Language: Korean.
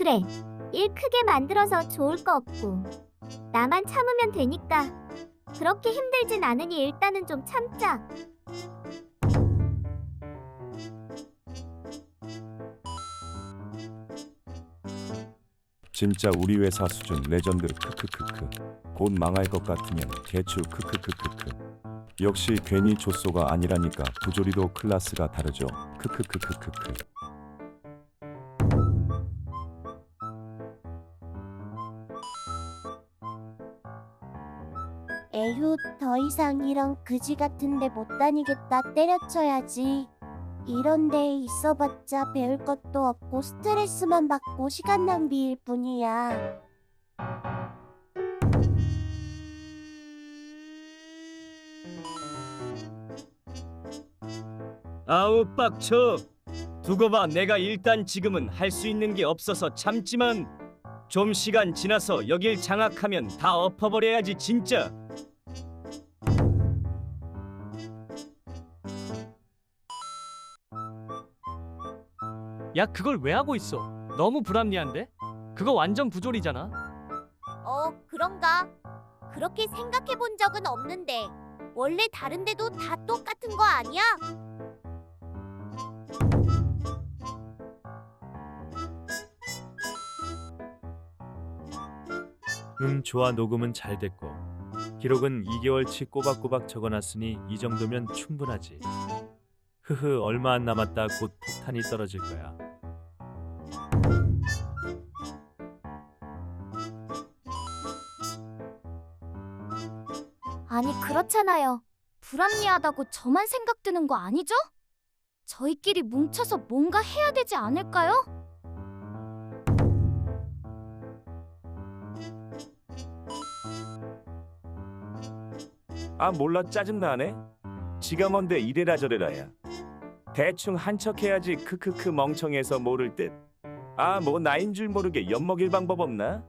그래. 일 크게 만들어서 좋을 거 없고. 나만 참으면 되니까. 그렇게 힘들진 않으니 일단은 좀 참자. 진짜 우리 회사 수준 레전드 크크크크 곧 망할 것 같으면 개추 크크크크크 역시 괜히 조소가 아니라니까 부조리도 클라스가 다르죠 크크크크크크 에휴, 더 이상 이런 그지 같은데 못 다니겠다. 때려쳐야지. 이런 데에 있어봤자 배울 것도 없고 스트레스만 받고 시간 낭비일 뿐이야. 아우 빡쳐 두고 봐 내가 일단 지금은 할 수 있는 게 없어서 참지만 좀 시간 지나서 여길 장악하면 다 엎어버려야지 진짜 야 그걸 왜 하고 있어? 너무 불합리한데? 그거 완전 부조리잖아. 어, 그런가? 그렇게 생각해 본 적은 없는데. 원래 다른 데도 다 똑같은 거 아니야? 음 좋아 녹음은 잘 됐고 기록은 2개월치 꼬박꼬박 적어놨으니 이 정도면 충분하지 흐흐 얼마 안 남았다 곧 폭탄이 떨어질 거야 아니, 그렇잖아요. 불합리하다고 저만 생각드는 거 아니죠? 저희끼리 뭉쳐서 뭔가 해야 되지 않을까요? 아 몰라 짜증나네 지가 뭔데 이래라 저래라야 대충 한 척 해야지 크크크 멍청해서 모를 듯 아 뭐 나인 줄 모르게 엿먹일 방법 없나